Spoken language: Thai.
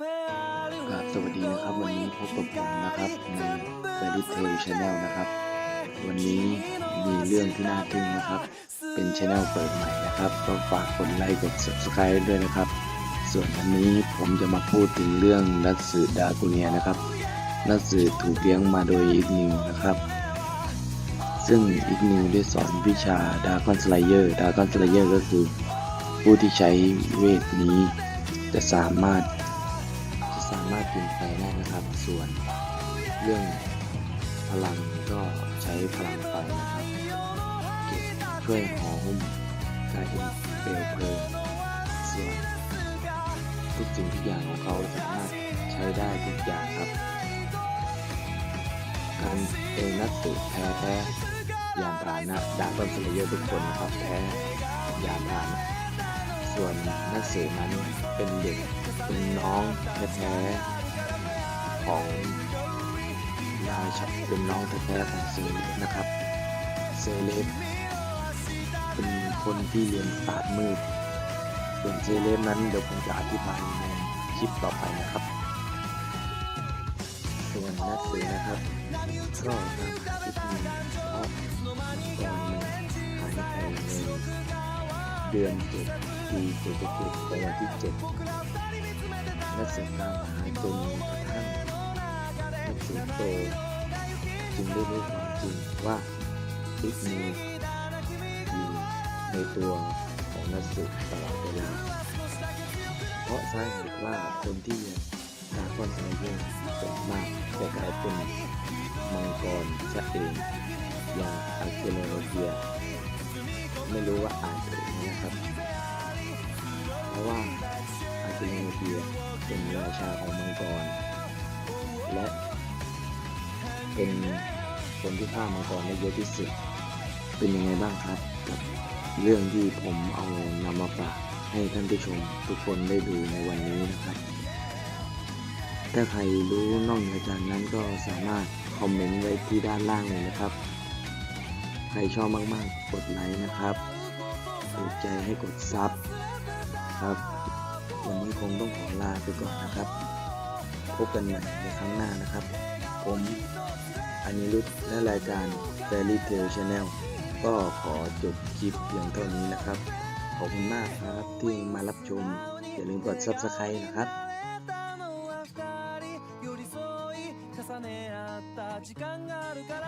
ครับสวัสดีนะครับ วันนี้พบกับผมนะครับในเฟรดิเทลชาแนลนะครับ วันนี้มีเรื่องที่น่าทึ่งนะครับ เป็นช anel เปิดใหม่นะครับ ก็ฝากกดไลค์กด subscribe ด้วยนะครับ ส่วนวันนี้ผมจะมาพูดถึงเรื่องนัตสึดากุเนียนะครับนัตสึถูกเลี้ยงมาโดยอีกนิวนะครับ ซึ่งอีกนิวได้สอนวิชาดาร์คอนสไลเยอร์ดาร์คอนสไลเยอร์ก็คือ ผู้ที่ใช้เวทนี้จะสามารถ สามารถเปลี่ยนแปได้นะครับ ส่วนเรื่องพลังก็ใช้พลังไฟนะครับ เก็บช่วยห่อหุ้มกลายเป็นเปลวเพลิงส่วนทุกสิ่งทุกอย่างของเขาสามารถใช้ได้ทุกอย่างครับ การเอนัตสึแพ้แพ้ยานพาหนะดาบต้นสเลเยอร์ทุกคนนะครับแพ้ยานพาหนะ ส่วนนักสือนั้นเป็นเด็กเป็นน้องแท้ๆของราชาเป็นน้องแท้ๆของเซเลบนะครับ เซเลบเป็นคนที่เรียนศาสตร์มืด ส่วนเซเลบนั้นเดี๋ยวผมจะอธิบายในคลิปต่อไปนะครับ ส่วนนักสือนะครับก็ตามหาที่มีเพราะตอนมันหายไปในเดือนเจ็ด ปีเจ็ดเจ็ดในวันที่เจ็ดนสืบตามหาจนกระทั่งนักสืบโตจึงได้รู้ความจริงว่าบิ๊กนิวอยู่ในตัวของนักสืบตลอดเวลา เพราะสาเหตุว่าคนที่ดาคอนไซเยอร์ส่วนมากจะกลายเป็นมังกรซะเองอย่างอาเกโนโลเกีย ไม่รู้ว่าอ่านถูกไหมนะครับ อาเกโนโลเกียเป็นราชาของมังกร และเป็นคนที่ฆ่ามังกรได้เยอะที่สุด เป็นยังไงบ้างครับกับเรื่องที่ผมเอานำมาฝากให้ท่านผู้ชมทุกคนได้ดูในวันนี้นะครับ ถ้าใครรู้นอกเหนือจากนั้นก็สามารถคอมเมนต์ไว้ที่ด้านล่างเลยนะครับ ใครชอบมาก ๆ กดไลค์นะครับถูกใจให้กดซับครับ วันนี้คงต้องขอลาไปก่อนนะครับ พบกันใหม่ในครั้งหน้านะครับ ผมอานิรุตและรายการ Fairy Tail Channel ก็ขอจบคลิปเพียงเท่านี้นะครับ ขอบคุณมากครับที่มารับชม อย่าลืมกด Subscribe นะครับ時間があるから